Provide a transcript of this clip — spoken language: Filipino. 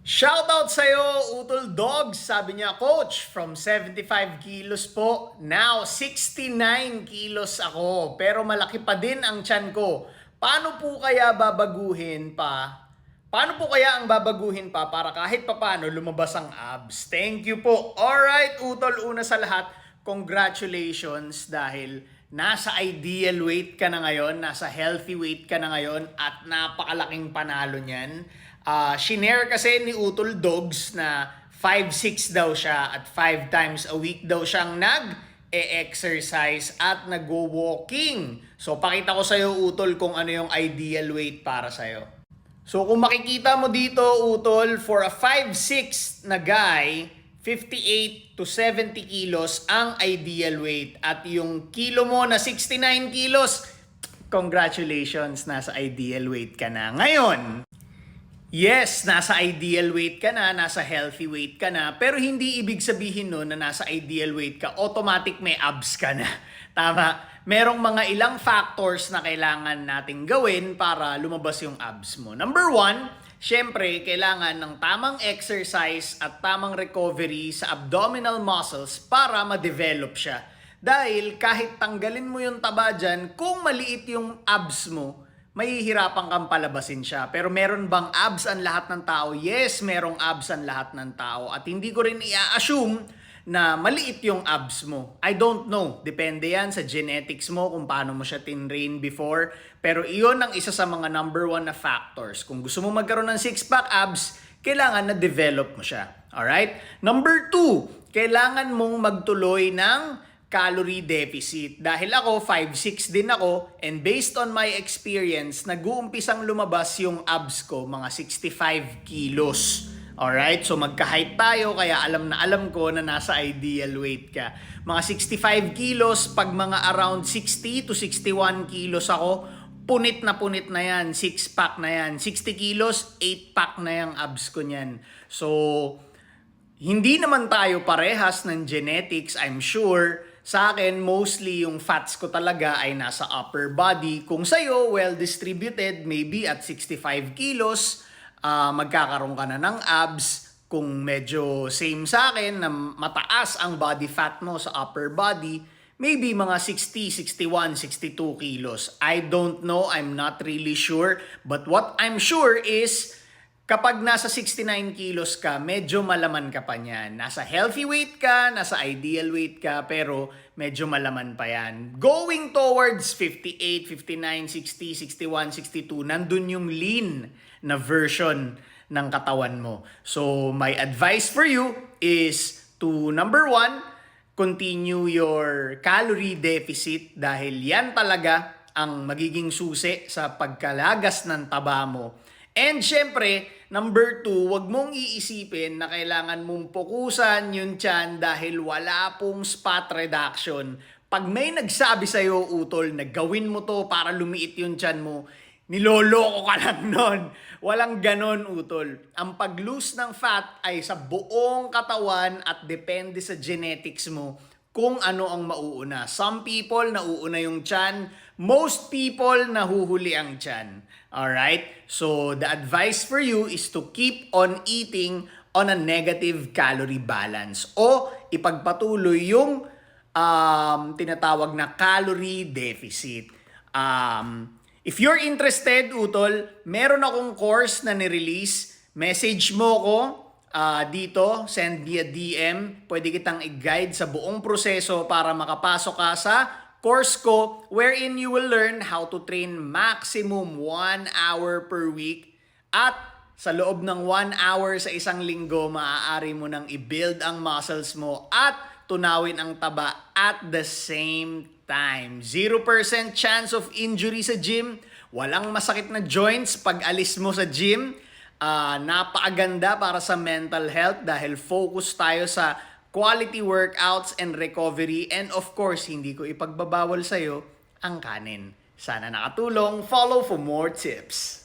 Shoutout sa'yo, Utol Dogs. Sabi niya, Coach, from 75 kilos po, now 69 kilos ako. Pero malaki pa din ang tiyan ko. Paano po kaya babaguhin pa? Paano po kaya ang babaguhin pa para kahit papano lumabas ang abs? Thank you po. Alright, Utol, una sa lahat, congratulations dahil nasa ideal weight ka na ngayon, nasa healthy weight ka na ngayon at napakalaking panalo niyan. Ah, shinare kasi ni Utol Dogs na 5'6 daw siya at 5 times a week daw siyang nag e-exercise at nagwo-walking. So pakita ko sa'yo Utol kung ano yung ideal weight para sa'yo. So kung makikita mo dito Utol, for a 5'6 na guy, 58 to 70 kilos ang ideal weight. At yung kilo mo na 69 kilos, congratulations, nasa ideal weight ka na. Ngayon, Yes, nasa ideal weight ka na, nasa healthy weight ka na, pero hindi ibig sabihin nun na nasa ideal weight ka, automatic may abs ka na. Tama? Merong mga ilang factors na kailangan nating gawin para lumabas yung abs mo. Number one, syempre, kailangan ng tamang exercise at tamang recovery sa abdominal muscles para ma-develop siya. Dahil kahit tanggalin mo yung taba dyan, kung maliit yung abs mo, mahihirapan kang palabasin siya. Pero meron bang abs ang lahat ng tao? Yes, merong abs ang lahat ng tao. At hindi ko rin i-assume na maliit yung abs mo. I don't know. Depende yan sa genetics mo kung paano mo siya tinrain before. Pero iyon ang isa sa mga number one na factors. Kung gusto mo magkaroon ng six-pack abs, kailangan na develop mo siya. Alright? Number two, kailangan mong magtuloy ng calorie deficit. Dahil ako, 5'6 din ako, and based on my experience, nag-uumpisang lumabas yung abs ko, mga 65 kilos. Alright? So magka-height tayo, kaya alam na alam ko na nasa ideal weight ka. Mga 65 kilos, pag mga around 60 to 61 kilos ako, punit na punit na yan, 6-pack na yan. 60 kilos, 8-pack na yung abs ko niyan. So, hindi naman tayo parehas ng genetics, I'm sure. Sa akin, mostly yung fats ko talaga ay nasa upper body. Kung sa'yo, well-distributed, maybe at 65 kilos, ah, magkakaroon ka na ng abs. Kung medyo same sa akin, na mataas ang body fat mo sa upper body, maybe mga 60, 61, 62 kilos. I don't know, I'm not really sure. But what I'm sure is, Kapag nasa 69 kilos ka, medyo malaman ka pa niyan. Nasa healthy weight ka, nasa ideal weight ka, pero medyo malaman pa yan. Going towards 58, 59, 60, 61, 62, nandun yung lean na version ng katawan mo. So, my advice for you is to number one, continue your calorie deficit dahil yan talaga ang magiging susi sa pagkalagas ng taba mo. And syempre, number two, wag mong iisipin na kailangan mong pokusan yung tiyan dahil wala pong spot reduction. Pag may nagsabi sa'yo, utol, na gawin mo to para lumiit yung tiyan mo, niloloko ka lang nun. Walang ganon, utol. Ang pag-lose ng fat ay sa buong katawan at depende sa genetics mo kung ano ang mauuna. Some people, nauuna yung tiyan. Most people, nahuhuli ang tiyan. Alright? So, the advice for you is to keep on eating on a negative calorie balance o ipagpatuloy yung um, tinatawag na calorie deficit. Um, if you're interested, Utol, meron akong course na nirelease. Message mo ko ah, dito, send me a DM. Pwede kitang i-guide sa buong proseso para makapasok ka sa course ko wherein you will learn how to train maximum 1 hour per week. At sa loob ng 1 hour sa isang linggo, maaari mo nang i-build ang muscles mo at tunawin ang taba at the same time. 0% chance of injury sa gym, walang masakit na joints pag alis mo sa gym, Ah, napakaganda para sa mental health dahil focus tayo sa quality workouts and recovery and of course, hindi ko ipagbabawal sa'yo ang kanin. Sana nakatulong. Follow for more tips.